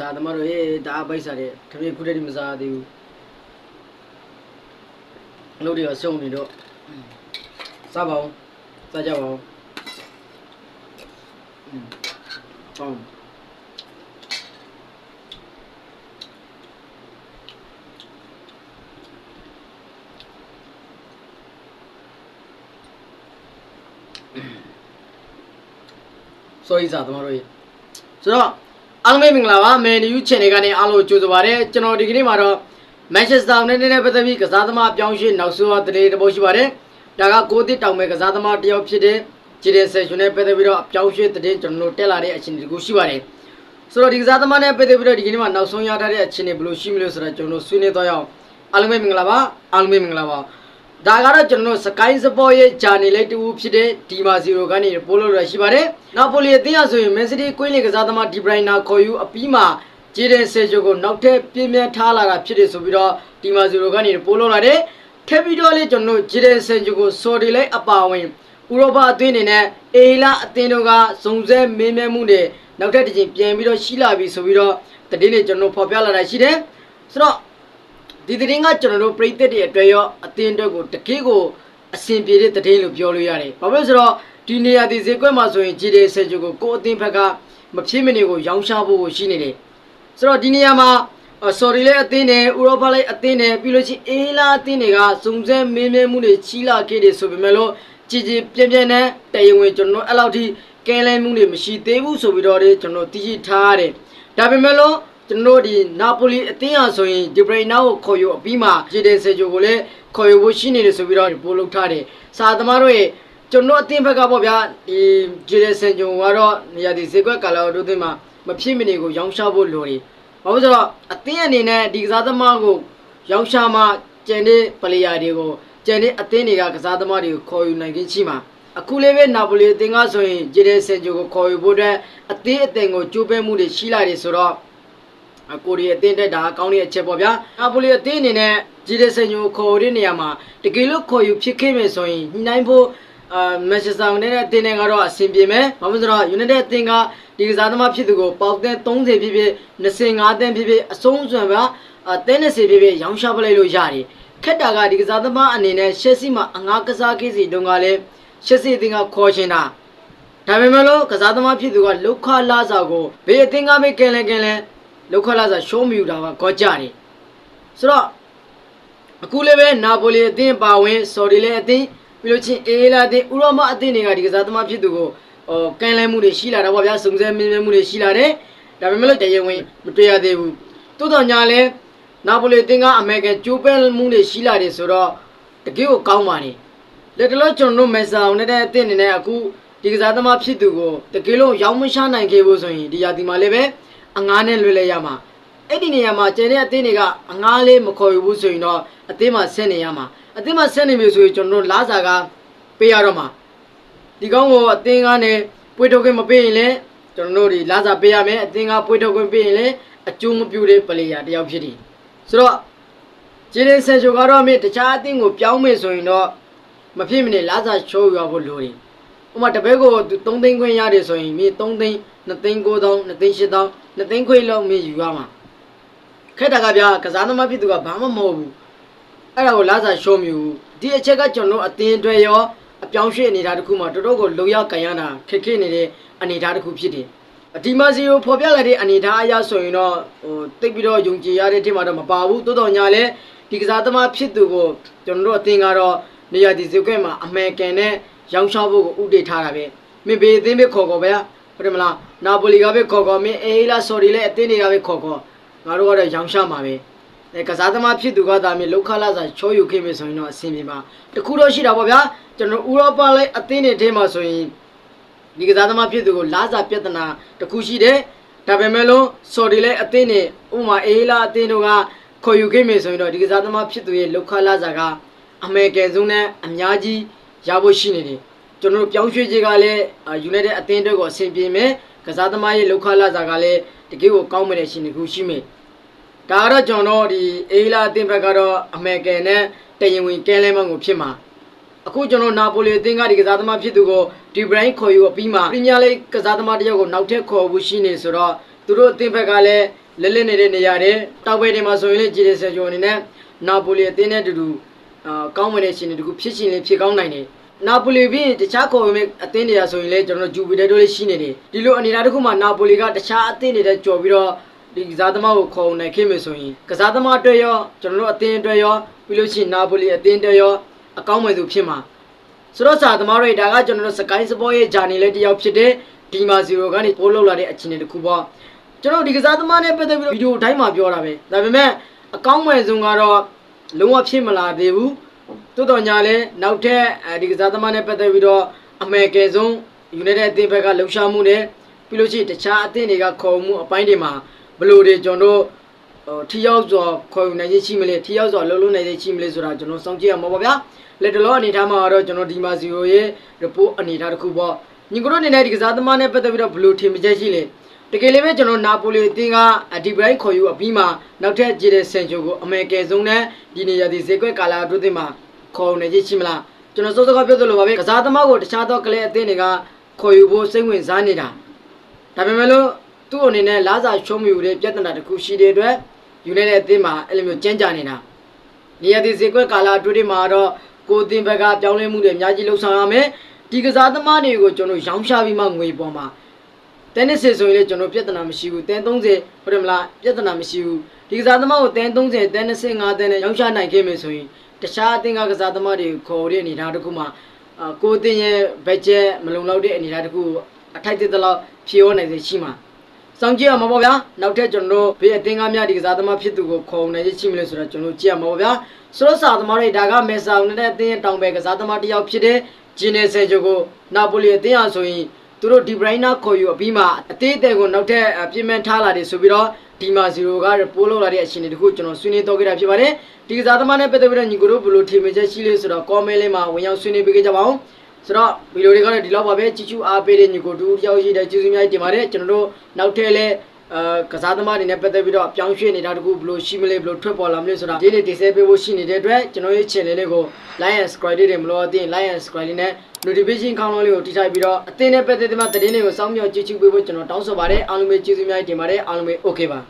စားသမားတို့ဟေးတအားပိုက်စားတယ်ခပြေခုတည်းဒီမစားသေးဘူးအလုပ်တွေကစုံနေတော့စားပါဦးစားကြပါဦးอืมကောင်းဆိုရီစားသမားတို့ရေဆိုတော့ အားလုံးပဲမင်္ဂလာပါမယ်နယူး channel ကနေအားလုံးကြိုဆိုပါရစေကျွန်တော်ဒီကနေ့မှာတော့ Manchester United နဲ့ပတ်သက်ပြီးကစားသမားအပြောင်းအရွှေ့နောက်ဆုံးအသတင်းတစ်ပုဒ်ရှိပါတယ်ဒါကကိုတစ်တောင်မဲ့ကစားသမားတစ်ယောက်ဖြစ်တဲ့ဂျီဒန်ဆယ်ရှင်နဲ့ပတ်သက်ပြီးတော့အပြောင်းအရွှေ့သတင်းကျွန်တော်တို့တက်လာတဲ့အခြေအနေတခုရှိပါတယ်ဆိုတော့ဒီကစားသမားနဲ့ပတ်သက်ပြီးတော့ဒီကနေ့မှာနောက်ဆုံးရထားတဲ့အခြေအနေဘယ်လိုရှိမလဲဆိုတော့ကျွန်တော်တို့ဆွေးနွေးသွားရအောင်အားလုံးပဲမင်္ဂလာပါအားလုံးပဲမင်္ဂလာပါ ဒါကတော့ကျွန်တော်တို့ Sky Sport ရဲ့ဂျာနယ်လေးတူဖြစ်တဲ့ဒီမာ0ကနေပို့လို့ရရှိပါတယ်။နောက်ပိုလီအသင်းရဆိုရင် Man City ကွင်းလင်ကစားသမားဒီဘရိုင်နာခေါ်ယူအပြီးမှာဂျေဒန်ဆယ်ဂျိုကိုနောက်ထပ်ပြင်းပြထားလာတာဖြစ်တယ်ဆိုပြီးတော့ဒီမာ0ကနေပို့လို့လာတယ်။ထပ်ပြီးတော့လေကျွန်တော်တို့ဂျေဒန်ဆယ်ဂျိုကိုစော်ဒီလိုက်အပါဝင်ဥရောပအသင်းအနေနဲ့အေလာအသင်းတို့ကစုံစဲမင်းမြတ်မှုနဲ့နောက်ထပ်တစ်ချိန်ပြန်ပြီးတော့ရှိလာပြီဆိုပြီးတော့တတိနေကျွန်တော်ဖော်ပြလာတာရှိတယ်။ဆိုတော့ ဒီသတင်းကကျွန်တော်တို့ပြည်သက်တွေအတွက်ရောအတင်းအတွက်ကိုတကယ့်ကိုအဆင်ပြေတဲ့သတင်းလို့ပြောလို့ရတယ်။ဘာဖြစ်လို့လဲဆိုတော့ဒီနေရာဒီဈေးကွက်မှာဆိုရင်ဂျီဒီဆယ်ဂျူကိုကိုယ်အတင်းဘက်ကမဖြစ်မနေကိုရောင်းချဖို့ကိုရှိနေတယ်။ဆိုတော့ဒီနေရာမှာဆော်ရီလည်းအတင်းနဲ့ဥရောပလည်းအတင်းနဲ့ပြီးလို့ရှိရင်အေးလာအတင်းတွေကစုံစဲမင်းမဲမှုတွေချီလာခဲ့တယ်ဆိုပေမဲ့လို့ကြည်ကြည်ပြင်းပြင်းနဲ့တရင်ဝင်ကျွန်တော်တို့အဲ့လောက်ထိကဲလဲမှုတွေမရှိသေးဘူးဆိုပြီးတော့လေကျွန်တော်သိရှိထားရတယ်။ဒါပေမဲ့လို့ ကျွန်တော်တို့ဒီနာပိုလီအသင်းအားဆိုရင်ဒီဘရိနာကိုခေါ်ယူအပြီးမှာဂျီဒန်ဆေဂျိုကိုလည်းခေါ်ယူဖို့ရှိနေတယ်ဆိုပြီးတော့ပို့လုပ်ထားတယ်။စာသမားတို့ရဲ့ကျွန်တော်အသင်းဘက်ကပေါ့ဗျာဒီဂျီဒန်ဆေဂျိုကတော့နေရာဒီဈေးကွက်ကာလာတို့အသင်းမှာမဖြစ်မနေကိုရောင်းချဖို့လိုတယ်။ဘာလို့ဆိုတော့အသင်းအနေနဲ့ဒီကစားသမားကိုရောင်းချမှကျန်တဲ့ပလေယာတွေကိုကျန်တဲ့အသင်းတွေကကစားသမားတွေကိုခေါ်ယူနိုင်ခြင်းရှိမှာအခုလေးပဲနာပိုလီအသင်းကဆိုရင်ဂျီဒန်ဆေဂျိုကိုခေါ်ယူဖို့အတွက်အသင်းအသင်းကိုကြိုးပမ်းမှုတွေရှိလာတယ်ဆိုတော့ ကိုရီးယားအသင်းတက်တာကောင်းတဲ့အချက်ပေါ့ဗျာနာပိုလီအသင်းအနေနဲ့ဂျီဒက်ဆန်ညိုခေါ်တဲ့နေရာမှာတကယ်လို့ခေါ်ယူဖြစ်ခဲ့မယ်ဆိုရင်ညှိနှိုင်းဖို့အာမန်ချက်စတာယူနိုက်တက်အသင်းတွေကတော့အဆင်ပြေမယ်ဘာလို့လဲဆိုတော့ယူနိုက်တက်အသင်းကဒီကစားသမားဖြစ်သူကိုပေါက်တဲ့30ဖြစ်ဖြစ်25တန်းဖြစ်ဖြစ်အဆုံးစွန်ပါအသင်း20ဖြစ်ဖြစ်ရောင်းချပလိုက်လို့ရတယ်ခက်တာကဒီကစားသမားအနေနဲ့ရှက်စီမှာအငားကစားခဲ့စီတုန်းကလည်းရှက်စီအသင်းကခေါ်ချင်တာဒါပေမဲ့လို့ကစားသမားဖြစ်သူကလောက်ခလာစာကိုဘေးအသင်းကပဲကဲလဲကဲလဲ လောက်ခလာဆိုရှုံးမြူတာကကောကြတယ်ဆိုတော့အခုလည်းပဲနာပိုလီအသင်းပါဝင်ဆော်ဒီလည်းအသင်းပြီးလို့ချင်းအေးလာအသင်းဥရောမအသင်းတွေကဒီကစားသမားဖြစ်သူကိုဟိုကန်လဲမှုတွေရှိလာတာပေါ့ဗျာစုံစဲမင်းမဲမှုတွေရှိလာတယ်ဒါပေမဲ့လို့တရားဝင်မတွေ့ရသေးဘူးတိုးတော်ညာလဲနာပိုလီအသင်းကအမေရိကန်ကျိုးပဲမှုတွေရှိလာတယ်ဆိုတော့တကယ်ကိုကောင်းပါတယ်လက်တလို့ကျွန်တော်တို့မက်ဆာအောင်တဲ့အသင်းအနေနဲ့အခုဒီကစားသမားဖြစ်သူကိုတကယ်လို့ရောင်းမရှာနိုင်ခဲ့ဘူးဆိုရင်ဒီရာဒီမှာလည်းပဲ အငားနဲ့လွှဲလဲရမှာအဲ့ဒီနေရာမှာကျန်တဲ့အသင်းတွေကအငားလေးမခေါ်ယူဘူးဆိုရင်တော့အသင်းမှာဆက်နေရမှာအသင်းမှာဆက်နေပြီဆိုရင်ကျွန်တော်တို့လာစာကပေးရတော့မှာဒီကောင်းကိုအသင်းကားနဲ့ပွေထုတ်ခွင့်မပေးရင်လည်းကျွန်တော်တို့ဒီလာစာပေးရမယ်အသင်းကပွေထုတ်ခွင့်ပေးရင်လည်းအကျိုးမပြုတဲ့ပလေယာတယောက်ဖြစ်တယ်ဆိုတော့ဂျေဒန်ဆန်ချိုကတော့မြေတခြားအသင်းကိုပြောင်းမယ်ဆိုရင်တော့မဖြစ်မနေလာစာချိုးရဖို့လိုတယ်ဥပမာတပည့်ကို3သိန်းခွင့်ရတယ်ဆိုရင်မြေ3သိန်း2သိန်း9တောင်း2သိန်း8တောင်း 2သိန်းခွေလောက်မြေယူရမှာခက်တာကဗျာကစားသမားဖြစ်သူကဘာမှမဟုတ်ဘူးအဲ့ဒါကိုလာစာရှုံးမြူဒီအချက်ကကျွန်တော်အတင်းအတွက်ရောအပြောင်းရွှေ့အနေထားတစ်ခုမှာတော်တော်ကိုလုံရောက်ကန်ရတာခက်ခဲနေတဲ့အနေထားတစ်ခုဖြစ်တယ်ဒီမာစီကိုဖော်ပြလိုက်တဲ့အနေထားအရဆိုရင်တော့ဟိုတိတ်ပြီးတော့ယုံကြည်ရတဲ့ထင်မှာတော့မပါဘူးတိုးတော်ညာလဲဒီကစားသမားဖြစ်သူကိုကျွန်တော်တို့အတင်းကတော့နေရာဒီဇုကွဲမှာအမှန်ကန်တဲ့ရောင်းချဖို့ကိုဥတည်ထားတာပဲမင်းဘေးအသင်းပဲခေါ်ခေါ်ပဲဟုတ်တယ်မလား နာပိုလီကပဲခေါ်ခေါ်မင်းအေးလာဆော်ဒီလည်းအသင်းတွေကပဲခေါ်ခေါ်ငါတို့ကတော့ရောင်းချမှာပဲအဲကစားသမားဖြစ်သူကသာမင်းလောက်ခလာစာချောယူခဲ့မယ်ဆိုရင်တော့အဆင်ပြေပါတခုတော့ရှိတာပေါ့ဗျာကျွန်တော်ဥရောပလည်းအသင်းတွေထဲမှာဆိုရင်ဒီကစားသမားဖြစ်သူကိုလာစာပြဿနာတခုရှိတယ်ဒါပေမဲ့လို့ဆော်ဒီလည်းအသင်းတွေဥမာအေးလာအသင်းတို့ကခေါ်ယူခဲ့မယ်ဆိုရင်တော့ဒီကစားသမားဖြစ်သူရဲ့လောက်ခလာစာကအမေရိကန်စုနဲ့အများကြီးရဖို့ရှိနေတယ်ကျွန်တော်တို့ပြောင်းရွှေ့ခြင်းကလည်းယူနိုက်တက်အသင်းတွေကိုအဆင်ပြေမယ် ကစားသမားရဲ့လောက်ခလာစာကလည်းတကယ်ကိုကောင်းမယ်တဲ့ရှင်တခုရှိမယ်ဒါကတော့ကျွန်တော်ဒီအေးလာအသင်းဘက်ကတော့အမေရိကန်နဲ့တရင်ဝင်ကဲလဲမန်ကိုဖြစ်မှာအခုကျွန်တော်နာပိုလီအသင်းကဒီကစားသမားဖြစ်သူကိုဒီဘရိုင်းခေါ်ယူပြီးမှပရီးမီးယားလိဂ်ကစားသမားတယောက်ကိုနောက်ထပ်ခေါ်ဖို့ရှိနေဆိုတော့သူတို့အသင်းဘက်ကလည်းလက်လက်နေတဲ့နေရာတွေတောက်ဘက်တွေမှာဆိုရင်လေဂျီဒီဆယ်ဂျိုအနေနဲ့နာပိုလီအသင်းနဲ့အတူတူအာကောင်းမွန်တဲ့ရှင်တွေတခုဖြစ်ရှင်လေးဖြစ်ကောင်းနိုင်တယ် နာပိုလီပြီးရင်တခြားခေါ်ဝင်အသင်းတွေကဆိုရင်လေကျွန်တော်တို့ဂျူပီတာတို့လေးရှိနေတယ်ဒီလိုအနေအထားတစ်ခုမှာနာပိုလီကတခြားအသင်းတွေတဲ့ကြော်ပြီးတော့ဒီကစားသမားကိုခေါ်နိုင်ခဲ့မယ်ဆိုရင်ကစားသမားအတွက်ရောကျွန်တော်တို့အသင်းအတွက်ရောပြီးလို့ရှိရင်နာပိုလီအသင်းအတွက်ရောအကောင်းမဲ့သူဖြစ်မှာဆိုတော့စာသမားတွေဒါကကျွန်တော်တို့စကိုင်းစပေါ်ရဲ့ဂျာနီလေးတစ်ယောက်ဖြစ်တဲ့ဒီမာ0ကနေပို့လောက်လာတဲ့အခြေအနေတစ်ခုပေါ့ကျွန်တော်ဒီကစားသမားနဲ့ပတ်သက်ပြီးတော့ဗီဒီယိုတိုင်းမှာပြောတာပဲဒါပေမဲ့အကောင်းမဲ့ဆုံးကတော့လုံးဝဖြစ်မလာသေးဘူး တိုးတော်ညာလဲနောက်ထပ်အဲဒီကစားသမားနဲ့ပတ်သက်ပြီးတော့အမေကယ်ဆုံး United အသင်းဘက်ကလှုပ်ရှားမှုနဲ့ပြီးလို့ရှိရင်တခြားအသင်းတွေကခေါ်မှုအပိုင်းတွေမှာဘယ်လိုတွေကျွန်တော်တို့ဟိုထီရောက်စွာခေါ်ယူနိုင်ခြင်းရှိမလဲထီရောက်စွာလှုပ်လှုပ်နိုင်ခြင်းရှိမလဲဆိုတာကျွန်တော်စောင့်ကြည့်ရမှာပါဗျာလက်တလောအနေထားမှာတော့ကျွန်တော်ဒီမာစီယိုရဲ့ report အနေထားတစ်ခုပေါ့ညီကတို့အနေနဲ့ဒီကစားသမားနဲ့ပတ်သက်ပြီးတော့ဘယ်လိုထင်မချက်ရှိလဲ တကယ်လည်းပဲကျွန်တော်နာပိုလီအသင်းကအဒီဘရိုင်းခေါ်ယူအပြီးမှာနောက်ထပ်ဂျီတဲ့ဆန်ချိုကိုအမေကယ်ဆုံးနဲ့ဒီနေရာဒီဈေးကွက်ကာလာတို့တင်မှာခေါ်ယူနိုင်ခြင်းရှိမလားကျွန်တော်စောစောကပြောသလိုပါပဲကစားသမားကိုတခြားသောကလေးအသင်းတွေကခေါ်ယူဖို့စိတ်ဝင်စားနေတာဒါပေမဲ့လို့သူ့အနေနဲ့လာစာရှုံးမြူတဲ့ပြဿနာတစ်ခုရှိတဲ့အတွက်ယူနေတဲ့အသင်းမှာအဲ့လိုမျိုးကြမ်းကြနေတာနေရာဒီဈေးကွက်ကာလာအတွင်းမှာတော့ကိုအသင်းဘက်ကပြောင်းလဲမှုတွေအများကြီးလှုပ်ဆောင်ရမယ်ဒီကစားသမားတွေကိုကျွန်တော်ရောင်းချပြီးမှငွေပေါ်မှာ တင်းနစ်စစ်ဆိုရင်လည်းကျွန်တော်ပြဿနာမရှိဘူးတင်း30ဟုတ်တယ်မလားပြဿနာမရှိဘူးဒီကစားသမားကိုတင်း30တင်း25တင်းနဲ့ရောင်းချနိုင်ခဲ့မယ်ဆိုရင်တခြားအသင်းကကစားသမားတွေကိုခေါ်တဲ့အနေအထားတစ်ခုမှာအာကိုအသင်းရဲ့ဘတ်ဂျက်မလုံလောက်တဲ့အနေအထားတစ်ခုကိုအထိုက်တစ်တလောက်ဖြည့်ရောနိုင်စေရှိမှာစောင့်ကြည့်ရမှာပေါ့ဗျာနောက်ထပ်ကျွန်တော်တို့ဘေးအသင်းကားများဒီကစားသမားဖြစ်သူကိုခေါ်နေရှိမလဲဆိုတော့ကျွန်တော်တို့ကြည့်ရမှာပေါ့ဗျာဆိုတော့စာသမားတွေဒါကမေဆာဦးနဲ့အသင်းရဲ့တောင်ဘက်ကစားသမားတစ်ယောက်ဖြစ်တဲ့ဂျင်းနေဆယ်ချိုကိုနာပိုလီအသင်းအားဆိုရင် သူတို့ဒီဘရိုင်းနာခေါ်ယူအပြီးမှာအသေးအသေးကိုနောက်ထပ်အပြင်းမှန်းထားလာတယ်ဆိုပြီးတော့ဒီမာ0ကပိုးလောက်လာတဲ့အချိန်တခုကျွန်တော်ဆွေးနွေးတော့ခဲ့တာဖြစ်ပါတယ်ဒီကစားသမားနဲ့ပတ်သက်ပြီးတော့ညီကိုတို့ဘယ်လိုထင်မြင်ချက်ရှိလဲဆိုတော့ comment လေးမှာဝင်ရောက်ဆွေးနွေးပေးကြပါဦးဆိုတော့ဗီဒီယိုတွေကလည်းဒီလောက်ပါပဲကြည့်ချူအားပေးတဲ့ညီကိုတူတယောက်ရှိတဲ့ကျေးဇူးများကြီးတင်ပါတယ်ကျွန်တော်တို့နောက်ထပ်လည်းအဲကစားသမားတွေနဲ့ပတ်သက်ပြီးတော့အပြောင်းရွှေ့နေတာတခုဘယ်လိုရှိမလဲဘယ်လိုထွက်ပေါ်လာမလဲဆိုတာဒီနေ့တင်ဆက်ပေးဖို့ရှိနေတဲ့အတွက်ကျွန်တော်ရဲ့ channel လေးကို like and subscribe တွေမလို့အသိရင် like and subscribe လေးနဲ့ notification ခေါင်းလုံးလေးကိုထိထိုက်ပြီးတော့အသင်းနဲ့ပတ်သက်တဲ့သတင်းတွေကိုစောင့်မျှော်ကြည့်ချူပေးဖို့ကျွန်တော်တောင်းဆိုပါတယ်အားလုံးပဲကျေးဇူးများကြီးတင်ပါတယ်အားလုံးပဲ okay ပါ